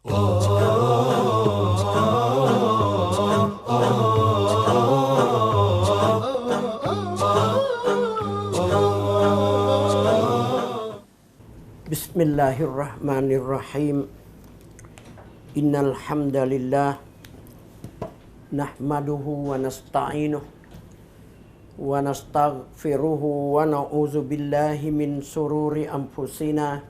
بسم الله الرحمن الرحيم إن الحمد لله نحمده ونستعينه ونستغفره ونعوذ بالله من سرور أنفسنا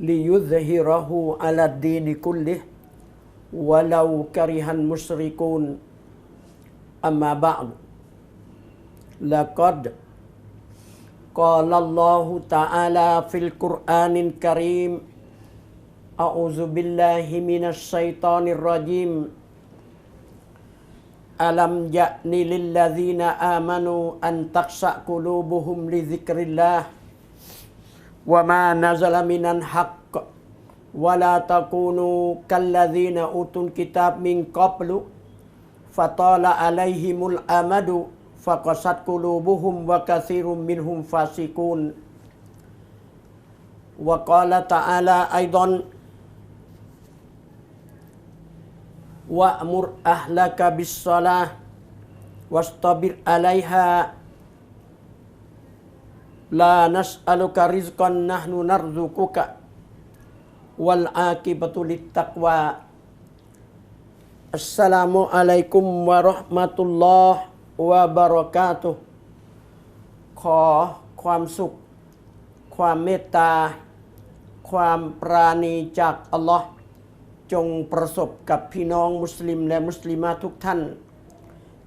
ليظهره على الدين كله ولو كره المشركون أما بعد لقد قال الله تعالى في القرآن الكريم أعوذ بالله من الشيطان الرجيم ألم يأن للذين آمنوا أن تخشى قلوبهم لذكر الله ؟ وما نزل من الحق ولا تكونوا كالذين أوتوا الكتاب من قبل فطال عليهم الأمد فقست قلوبهم وكثير منهم فاسقون وقال تعالى أيضا وأمر أهلك بالصلاة واصطبر عليها ลานัสอัลุกริสกอนนะนูนารซุกุกะวัลอาคิบตุลิตตักวาอัสสลามุอะลัยกุมวะราะห์มะตุลลอฮ์วะบะเราะกาตุขอความสุข ความเมตตา ความปราณีจากอัลลอฮ์จงประสบกับพี่น้องมุสลิมและมุสลิมาทุกท่าน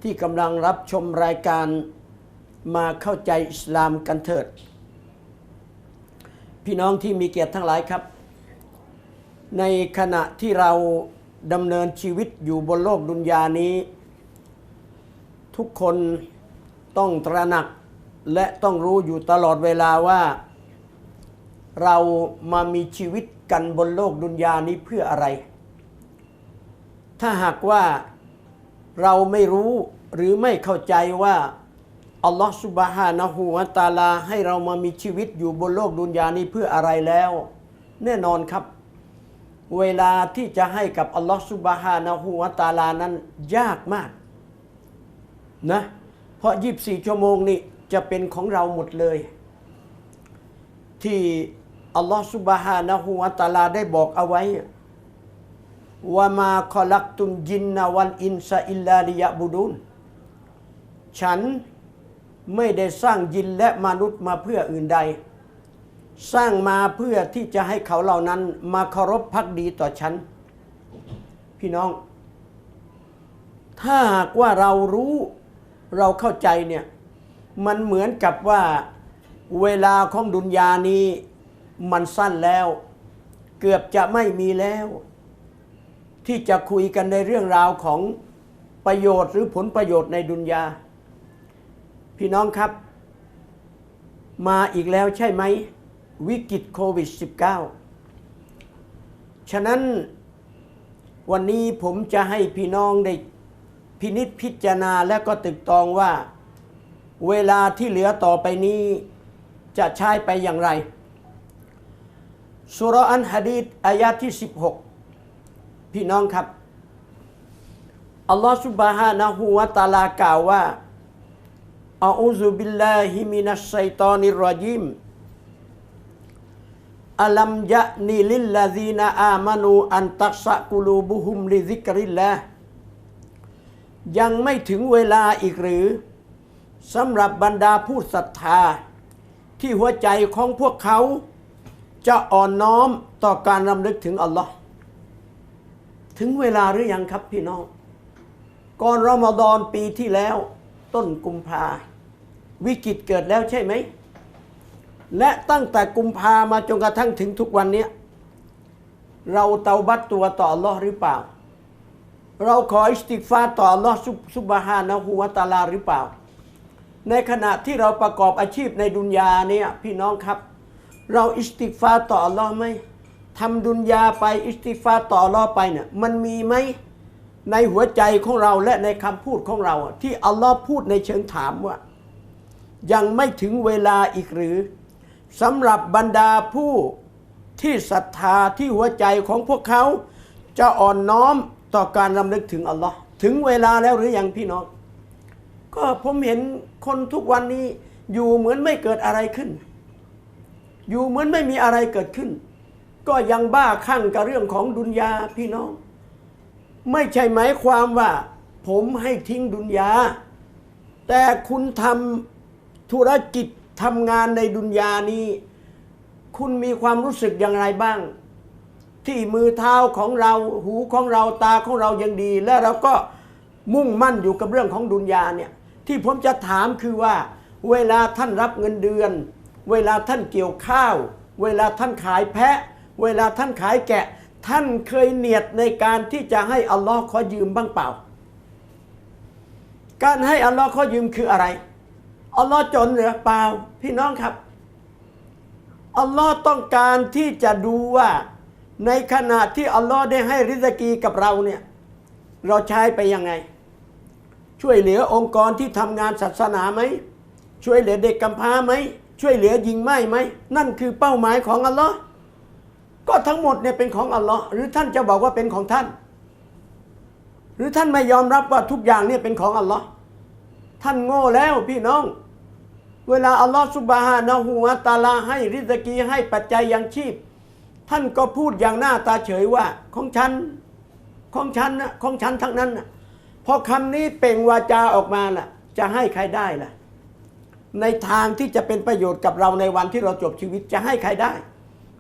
ที่กำลังรับชมรายการ มาเข้าใจอิสลามกันเถิด พี่น้องที่มีเกียรติทั้งหลายครับ ในขณะที่เราดำเนินชีวิตอยู่บนโลกดุนยานี้ ทุกคนต้องตระหนักและต้องรู้อยู่ตลอดเวลาว่า เรามามีชีวิตกันบนโลกดุนยานี้เพื่ออะไร ถ้าหากว่าเราไม่รู้หรือไม่เข้าใจว่า อัลลอฮฺสุบฮานะฮูวะตาลาให้เรามามีชีวิตอยู่บนโลกดุนยานี้เพื่ออะไรแล้ว แน่นอนครับ เวลาที่จะให้กับอัลลอฮฺสุบฮานะฮูวะตาลานั้นยากมากนะเพราะยีบสี่ชั่วโมงนี่จะเป็นของเราหมดเลย ที่อัลลอฮฺสุบฮานะฮูวะตาลาได้บอกเอาไว้ว่ามาคอลักตุนจินนาวันอินซาอิลลาลิยะบุดุนฉัน ไม่ได้สร้างยินและมนุษย์มาเพื่ออื่นใด สร้างมาเพื่อที่จะให้เขาเหล่านั้นมาเคารพพักดีต่อฉัน พี่น้อง ถ้าหากว่าเรารู้เราเข้าใจเนี่ยมันเหมือนกับว่าเวลาของดุนยานี้มันสั้นแล้ว เกือบจะไม่มีแล้ว ที่จะคุยกันในเรื่องราวของประโยชน์หรือผลประโยชน์ในดุนยา พี่น้องครับ มาอีกแล้วใช่ไหม วิกฤตโควิด -19 ฉะนั้นวันนี้ผมจะให้พี่น้องได้พินิษพิจารณาและก็ตึกตองว่า เวลาที่เหลือต่อไปนี้จะใช้ไปอย่างไรสุรอันฮะดีษอายะที่ 16 พี่น้องครับ อัลลอฮฺสุบฮานะฮูวะตาลากล่าวว่า อาอูซุบิลลาฮิมินัสไซตอนิรรจิมอัลัมยะนีลิลลาซีนาอามานูอันตักสะกุลูบุฮุมลิซิกริลลาห์ยังไม่ถึงเวลาอีกหรือสำหรับบรรดาผู้ศรัทธา ที่หัวใจของพวกเขา จะอ่อนน้อมต่อการรำลึกถึงอัลลอฮ์ถึงเวลาหรือยังครับพี่น้อง ก่อนรอมฎอนปีที่แล้วต้นกุมภา วิกฤตเกิดแล้วใช่ไหม และตั้งแต่กุมภามาจนกระทั่งถึงทุกวันนี้ เราเตาบัตตัวต่ออัลลอฮ์หรือเปล่า เราขออิสติกฟาต่ออัลลอฮ์ซุบซุบฮานะฮูวะตาลาหรือเปล่า ในขณะที่เราประกอบอาชีพในดุนยาเนี่ยพี่น้องครับ เราอิสติกฟาต่ออัลลอฮ์ไหมทำดุนยาไปอิสติกฟาต่ออัลลอฮ์ไปเนี่ยมันมีไหมในหัวใจของเราและในคำพูดของเรา ที่อัลลอฮ์พูดในเชิงถามว่า ยังไม่ถึงเวลาอีกหรือสำหรับบรรดาผู้ที่ศรัทธาที่หัวใจของพวกเขา จะอ่อนน้อมต่อการรำลึกถึงอัลลอฮ์ถึงเวลาแล้วหรือยังพี่น้อง ก็ผมเห็นคนทุกวันนี้อยู่เหมือนไม่เกิดอะไรขึ้น อยู่เหมือนไม่มีอะไรเกิดขึ้น ก็ยังบ้าคลั่งกับเรื่องของดุนยาพี่น้อง ไม่ใช่หมายความว่า ผมให้ทิ้งดุนยา แต่คุณทำ ธุรกิจทำงานในดุนยานี้ คุณมีความรู้สึกอย่างไรบ้าง ที่มือเท้าของเราหูของเราตาของเรายังดี และเราก็มุ่งมั่นอยู่กับเรื่องของดุนยาเนี่ยที่ผมจะถามคือว่า เวลาท่านรับเงินเดือน เวลาท่านเกี่ยวข้าว เวลาท่านขายแพะ เวลาท่านขายแกะ ท่านเคยเนียดในการที่จะให้อัลลอฮ์ขอยืมบ้างเปล่า การให้อัลลอฮ์ขอยืมคืออะไร อัลลอฮ์จนหรือเปล่าพี่น้องครับ อัลลอฮ์ต้องการที่จะดูว่า ในขณะที่อัลลอฮ์ได้ให้ริสกีกับเราเนี่ย เราใช้ไปยังไง ช่วยเหลือองค์กรที่ทำงานศาสนาไหม ช่วยเหลือเด็กกำพร้าไหม ช่วยเหลือยิงไม้ไหม นั่นคือเป้าหมายของอัลลอฮ์ก็ทั้งหมดเนี่ยเป็นของอัลลอฮ์หรือท่านจะบอกว่าเป็นของท่าน หรือท่านไม่ยอมรับว่าทุกอย่างเนี่ยเป็นของอัลลอฮ์ ท่านโง่แล้วพี่น้อง เวลาอัลลอฮ์สุบฮานะฮูวะตาลาให้ริสกีให้ปัจจัยยังชีพ ท่านก็พูดอย่างหน้าตาเฉยว่า ของฉัน ของฉันนะของฉันทั้งนั้นนะพอคำนี้เป่งวาจาออกมาล่ะ จะให้ใครได้ล่ะ ในทางที่จะเป็นประโยชน์กับเราในวันที่เราจบชีวิตจะให้ใครได้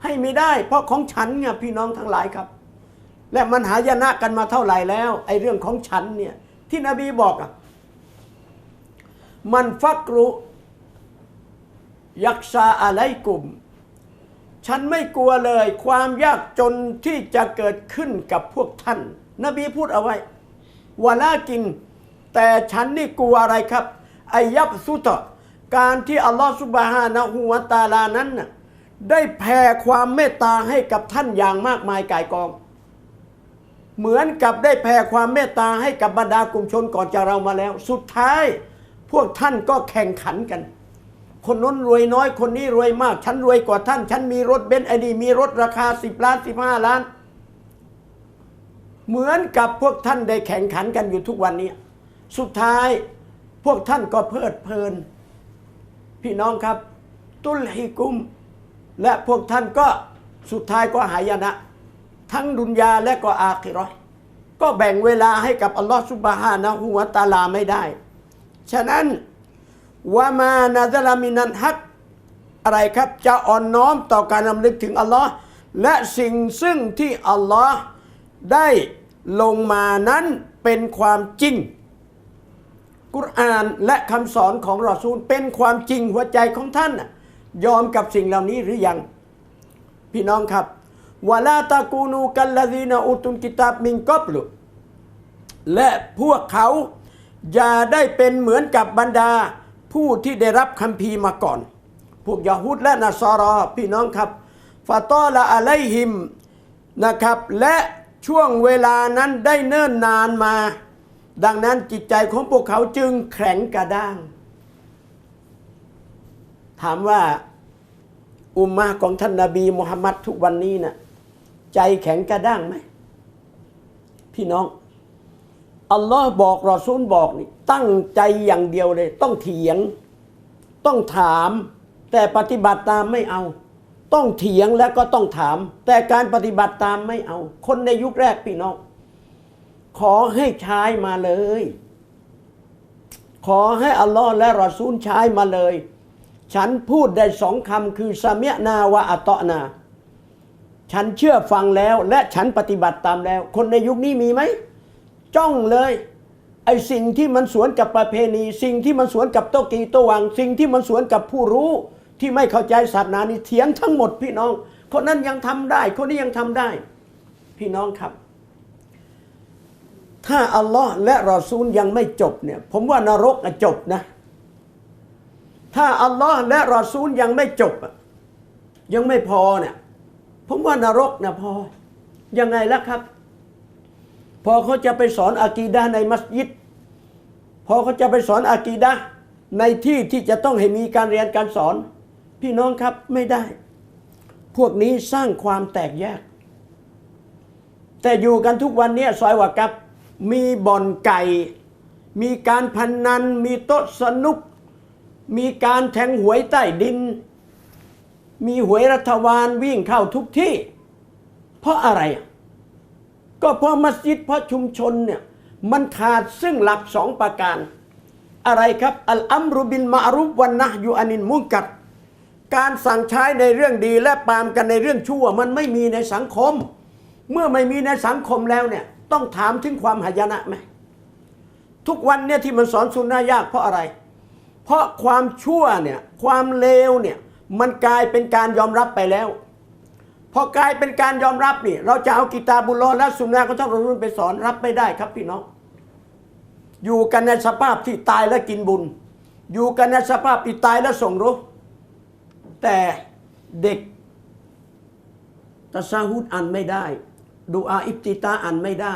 ให้ไม่ได้ เพราะของฉันเนี่ยพี่น้องทั้งหลายครับ และมันหายนะกันมาเท่าไหร่แล้ว ไอ้เรื่องของฉันเนี่ยที่นบีบอกอะ มันฟักรุยักษาอะไรกลุ่ม ฉันไม่กลัวเลยความยากจนที่จะเกิดขึ้นกับพวกท่าน นบีพูดเอาไว้วาลากิน แต่ฉันนี่กลัวอะไรครับอายับสุตะการที่อัลลอฮฺสุบฮานะฮูวตาลานั้นน่ะได้แผ่ความเมตตาให้กับท่านอย่างมากมายกายกอง เหมือนกับได้แผ่ความเมตตาให้กับบรรดากลุ่มชนก่อนจากเรามาแล้ว สุดท้าย พวกท่านก็แข่งขันกัน คนน้นรวยน้อยคนนี้รวยมาก ฉันรวยกว่าท่าน ฉันมีรถเบนซ์ไอดีมีรถราคา 10 ล้าน 15 ล้าน เหมือนกับพวกท่านได้แข่งขันกันอยู่ทุกวันนี้ สุดท้ายพวกท่านก็เพลิดเพลิน พี่น้องครับ ตุลฮิกุม และพวกท่านก็สุดท้ายก็หายนะ ทั้งดุนยาและก็อาคิราะห์ก็แบ่งเวลาให้กับอัลลอฮฺสุบฮานะฮูวะตาลาไม่ได้ ฉะนั้นวามานาซาลามินันฮักอะไรครับจะอ่อนน้อมต่อการรำลึกถึงอัลลอฮ์และสิ่งซึ่งที่อัลลอฮ์ได้ลงมานั้นเป็นความจริง กุรอานและคำสอนของรอซูลเป็นความจริงหัวใจของท่าน ยอมกับสิ่งเหล่านี้หรือยัง พี่น้องครับวลาตากูนูกัลลาดีนาอุตุนกิตาบมิงกอบลุและพวกเขา อย่าได้เป็นเหมือนกับบรรดาผู้ที่ได้รับคัมภีร์มาก่อน พวกยาฮูดและนาซารอพี่น้องครับฟาตอละอะไลฮิมนะครับ และช่วงเวลานั้นได้เนิ่นนานมา ดังนั้นจิตใจของพวกเขาจึงแข็งกระด้าง ถามว่าอุมมาของท่านนาบีมุฮัมมัดทุกวันนี้นะ่ะใจแข็งกระด้างไหมพี่น้อง อัลลอฮ์บอกรอซูลบอกนี่ตั้งใจอย่างเดียวเลย ต้องเถียง ต้องถาม แต่ปฏิบัติตามไม่เอา ต้องเถียงแล้วก็ต้องถาม แต่การปฏิบัติตามไม่เอา คนในยุคแรกพี่น้อง ขอให้ใช้มาเลย ขอให้อัลลอฮ์และรอซูลใช้มาเลย ฉันพูดได้สองคำคือสามีนาวะอัตอนา ฉันเชื่อฟังแล้วและฉันปฏิบัติตามแล้ว คนในยุคนี้มีไหม จ้องเลยไอ้สิ่งที่มันสวนกับประเพณี สิ่งที่มันสวนกับโตะกีโตะวัง สิ่งที่มันสวนกับผู้รู้ที่ไม่เข้าใจศาสนานี่เถียงทั้งหมดพี่น้อง คนนั้นยังทำได้ คนนี้ยังทำได้ พี่น้องครับ ถ้าอัลลอฮ์และรอซูลยังไม่จบเนี่ยผมว่านรกอะจบนะ ถ้าอัลลอฮ์และรอซูลยังไม่จบอะยังไม่พอเนี่ยผมว่านรกนะพอยังไงล่ะครับ อเขาจะไปสอนอากีดะในมัสยิด พอเขาจะไปสอนอากีดะในที่ที่จะต้องให้มีการเรียนการสอน พี่น้องครับไม่ได้ พวกนี้สร้างความแตกแยก แต่อยู่กันทุกวันนี้ซอยวากับมีบ่อนไก่ มีการพนนัน มีโต๊ะสนุก มีการแทงหวยใต้ดิน มีหวยรัฐวานวิ่งเข้าทุกที่ เพราะอะไรอะ ก็เพราะมัสยิดเพราะชุมชนเนี่ยมันขาดซึ่งหลักสองประการ อะไรครับ อัลอัมรุบินมารุฟวันนะยูอานินมุงกัด การสั่งใช้ในเรื่องดีและปามกันในเรื่องชั่ว มันไม่มีในสังคม เมื่อไม่มีในสังคมแล้วเนี่ยต้องถามถึงความหายนะไหมทุกวันเนี่ยที่มันสอนสุนนะยากเพราะอะไร เพราะความชั่วเนี่ยความเลวเนี่ยมันกลายเป็นการยอมรับไปแล้ว พอกลายเป็นการยอมรับนี่ เราจะเอากิตาบุลลอและสุนนะก็ต้องรุ่นไปสอนรับไม่ได้ครับพี่น้อง อยู่กันในสภาพที่ตายและกินบุญ อยู่กันในสภาพที่ตายและส่งรู้แต่เด็กตัซาฮุดอ่านไม่ได้ดูอาอิบติตาอ่านไม่ได้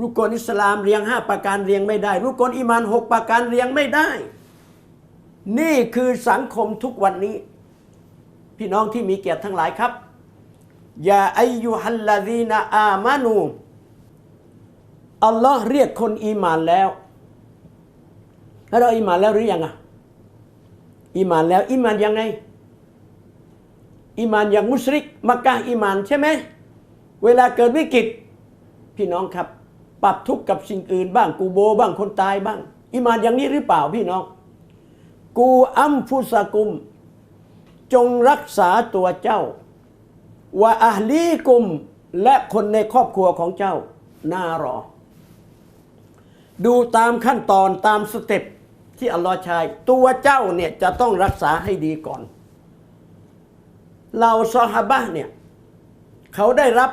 รุกลอิสลามเรียงห้าประการเรียงไม่ได้รุกลอิมานหกประการเรียงไม่ได้ นี่คือสังคมทุกวันนี้ พี่น้องที่มีเกียรติทั้งหลายครับ ยาอายุฮัลลาดีนาอามานู อัลลอฮ์เรียกคนอีมานแล้วแล้ว เราอีมานแล้วหรือยังอะอีมานแล้วอีมานยังไงอีมานอย่างมุสลิก มักกะอีมานใช่ไหม เวลาเกิดวิกฤต พี่น้องครับ ปรับทุกข์กับสิ่งอื่นบ้าง กูโบบ้างคนตายบ้างอีมานอย่างนี้หรือเปล่าพี่น้อง กูอัมฟุสกุม จงรักษาตัวเจ้า ว่าอาลีกุมและคนในครอบครัวของเจ้าน่ารอ ดูตามขั้นตอนตามสเต็ปที่อัลลอฮ์ใช้ตัวเจ้าเนี่ยจะต้องรักษาให้ดีก่อน เราซอฮาบะเนี่ย เขาได้รับ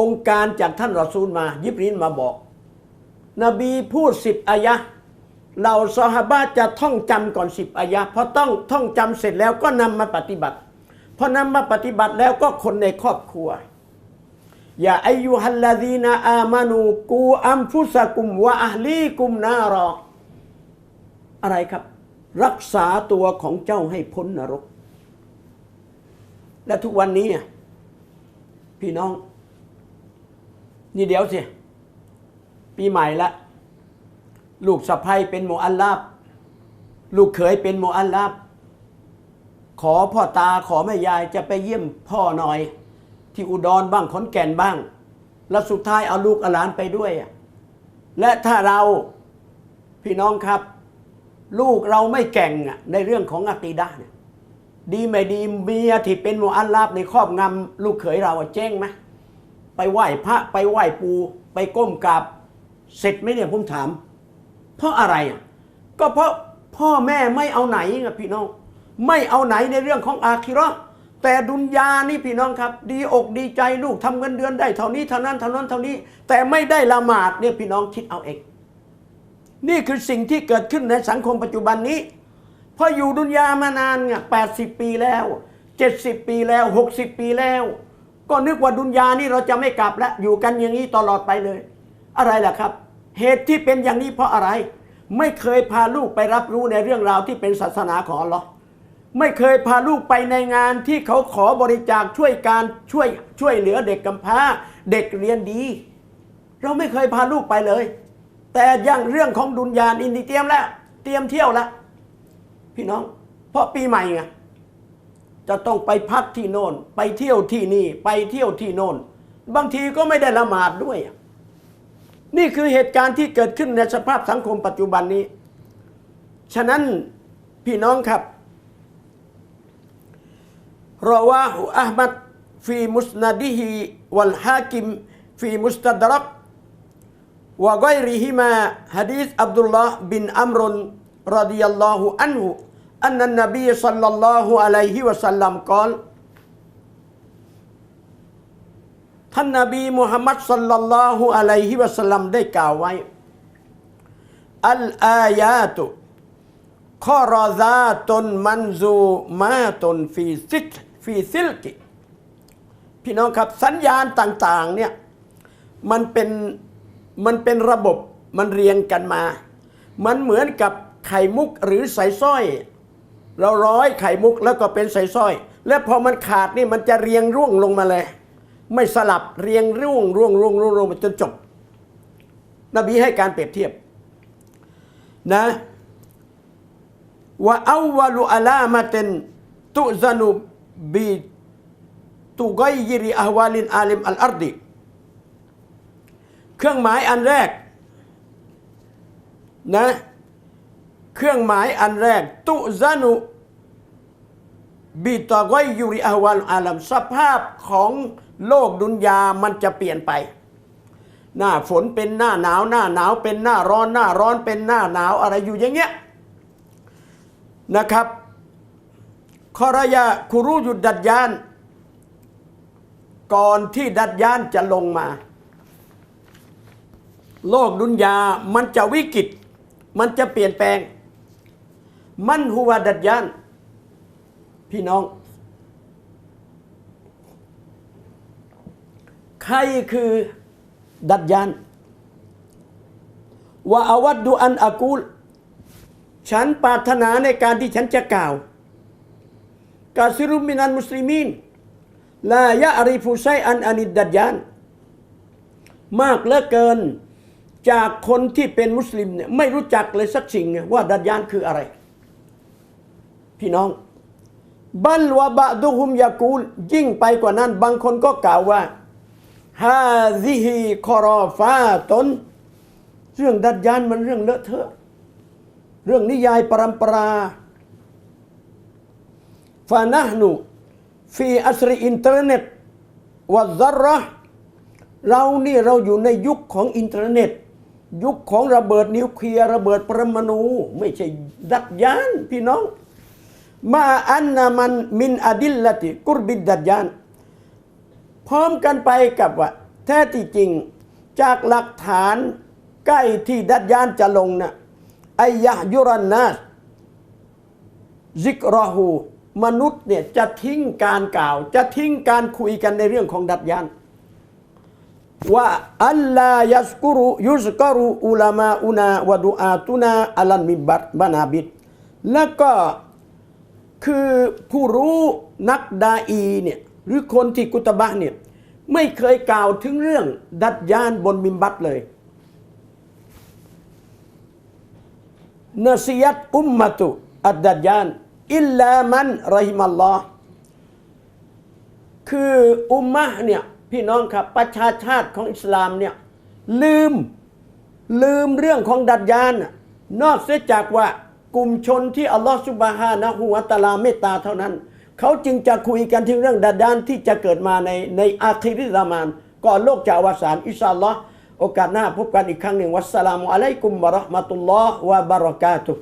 องค์การจากท่านรอซูลมา ยิบรีนมาบอก นบีพูดสิบอายะห์เราซอฮาบะจะท่องจำก่อนสิบอายะห์พอต้องท่องจำเสร็จแล้วก็นำมาปฏิบัติ พอนำมาปฏิบัติแล้วก็คนในครอบครัว อย่าอายุฮัลลาดีนาอามานูกูอัมฟุสกุมวะอัลีกุมนารออะไรครับ รักษาตัวของเจ้าให้พ้นนรก และทุกวันนี้ พี่น้อง นี่เดี๋ยวสิ ปีใหม่ละ ลูกสะใภ้เป็นโมอัลลาบ ลูกเขยเป็นโมอัลลาบ ขอพ่อตาขอแม่ยายจะไปเยี่ยมพ่อหน่อย ที่อุดรบ้างขอนแก่นบ้าง แล้วสุดท้ายเอาลูกเอาหลานไปด้วย และถ้าเราพี่น้องครับ ลูกเราไม่แก่งในเรื่องของอะกีดะห์เนี่ยดีไม่ดีเมียที่เป็นโมอัลลาบในครอบงำลูกเขยเราเจ๊งไหมไปไหว้พระไปไหว้ปู ไปก้มกราบเสร็จไหมเนี่ยผมถาม เพราะอะไรอะก็เพราะพ่อแม่ไม่เอาไหนไงพี่น้อง ไม่เอาไหนในเรื่องของอาคิราะห์แต่ดุนยานี่พี่น้องครับ ดีอกดีใจลูกทำเงินเดือนได้เท่านี้เท่านั้นเท่านั้นเท่านี้ แต่ไม่ได้ละหมาดเนี่ยพี่น้องคิดเอาเอง นี่คือสิ่งที่เกิดขึ้นในสังคมปัจจุบันนี้พออยู่ดุนยามานานไงแปดสิบปีแล้วเจ็ดสิบปีแล้วหกสิบปีแล้ว ก็นึกว่าดุนยานี่เราจะไม่กลับแล้วอยู่กันอย่างนี้ตลอดไปเลย อะไรล่ะครับ เหตุที่เป็นอย่างนี้เพราะอะไร ไม่เคยพาลูกไปรับรู้ในเรื่องราวที่เป็นศาสนาของอัลลอฮ์ ไม่เคยพาลูกไปในงานที่เขาขอบริจาคช่วยการช่วยช่วยเหลือเด็กกำพร้า เด็กเรียนดี เราไม่เคยพาลูกไปเลย แต่อย่างเรื่องของดุนยาอินดีเตรียมแล้ว เตรียมเที่ยวแล้วพี่น้อง เพราะปีใหม่ไงจะต้องไปพักที่โน่น ไปเที่ยวที่นี่ ไปเที่ยวที่โน่น บางทีก็ไม่ได้ละหมาดด้วย นี่คือเหตุการณ์ที่เกิดขึ้นในสภาพสังคมปัจจุบันนี้ ฉะนั้นพี่น้องครับ รอวาหูอัลมัดฟีมุสนัดิฮิวัลฮากิมฟีมุสตัดรัก وغيرهما حديث عبد الله بن عمرو رضي الله عنه أن النبي صلى الله عليه وسلم قال ท่านนาบีมุฮัมมัดสัลลัลลอฮุอะลัยฮิวะสัลลัมได้กล่าวไว้ อัลอายาตุข้อรอซาตนมันซูมาตนฟีซิต ฟีซิลกิพี่น้องครับสัญญาณต่างๆเนี่ยมันเป็นมันเป็นระบบมันเรียงกันมา มันเหมือนกับไข่มุกหรือใส่สร้อย เราร้อยไข่มุกแล้วก็เป็นใส่สร้อย และพอมันขาดนี่มันจะเรียงร่วงลงมาเลย ไม่สลับเรียงร่วงร่วงร่วงร่วงร่วงจนจบ นบีให้การเปรียบเทียบนะว่าอาวลุอาลามาเตนตุซานุบ ตุกอยยิริอาวาลินอาลิมอัลอาร์ดีเครื่องหมายอันแรกนะเครื่องหมายอันแรก ตุซานุบีตอกอยยูริอาวาลอาลัมสภาพของโลกดุนยามันจะเปลี่ยนไป หน้าฝนเป็นหน้าหนาว หน้าหนาวเป็นหน้าร้อน หน้าร้อนเป็นหน้าหนาวอะไรอยู่อย่างเงี้ยนะครับ คอรยาคุรูยุดดัดยาน ก่อนที่ดัดยานจะลงมา โลกดุนยามันจะวิกฤต มันจะเปลี่ยนแปลง มันหัวดัดยาน พี่น้อง ใครคือดัดยานว่าอวัดดูอันอากูล ฉันปรารถนาในการที่ฉันจะกล่าว กาซิรุมินันมุสลิมีนลายะอาริฟูไซอันอานิดดัดยาน มากเหลือเกินจากคนที่เป็นมุสลิมเนี่ยไม่รู้จักเลยสักสิ่งไงว่าดัดยานคืออะไร พี่น้อง บัลวะบะดุฮุมยากูล ยิ่งไปกว่านั้น บางคนก็กล่าวว่าฮาซิฮีคอรอฟาตน เรื่องดัดยานมันเรื่องเลอะเทอะ เรื่องนิยายปรำปรา ฟานะห์นุฟีอัสรีอินเทอร์เน็ตวัซาระห์เรานี่เราอยู่ในยุคของอินเทอร์เน็ต ยุคของระเบิดนิวเคลียร์ระเบิดปรมาณูไม่ใช่ดัดยานพี่น้อง มาอันนามันมินอดิลลติกุรบิดดัดยาน พร้อมกันไปกับว่า แท้ที่จริงจากหลักฐานใกล้ที่ดัดยานจะลงนะ่ะไอยะยุรันนาสซิกรอหู มนุษย์เนี่ยจะทิ้งการกล่าว จะทิ้งการคุยกันในเรื่องของดัดยานว่าอัลลายัสกุรุยุสกรุอุลามะอุนาวะดูอาตุนาอัลันมิบัตบานาบิดแล้วก็คือผู้รู้นักดาอีเนี่ยหรือคนที่กุตบะเนี่ยไม่เคยกล่าวถึงเรื่องดัดยานบนมิมบัตเลยนซียัตอุมมะตุอัดดัดยาน อิลลามันรหิมัลลอฮ์คืออุมมะเนี่ยพี่น้องครับประชาชาติของอิสลามเนี่ยลืมลืมเรื่องของดัดยานนอกเสียจากว่ากลุ่มชนที่อัลลอฮฺสุบฮานะฮูวะตาลาเมตตาเท่านั้น เขาจึงจะคุยกันถึงเรื่องดัดยานที่จะเกิดมาในในอาคิริซามาน ก่อนโลกจะอวสานอินชาอัลลอฮ์โอกาสหน้าพบกันอีกครั้งหนึ่งวัสสลามุอะลัยกุมวะราะห์มะตุลลอฮ์วะบะเราะกาตุฮ์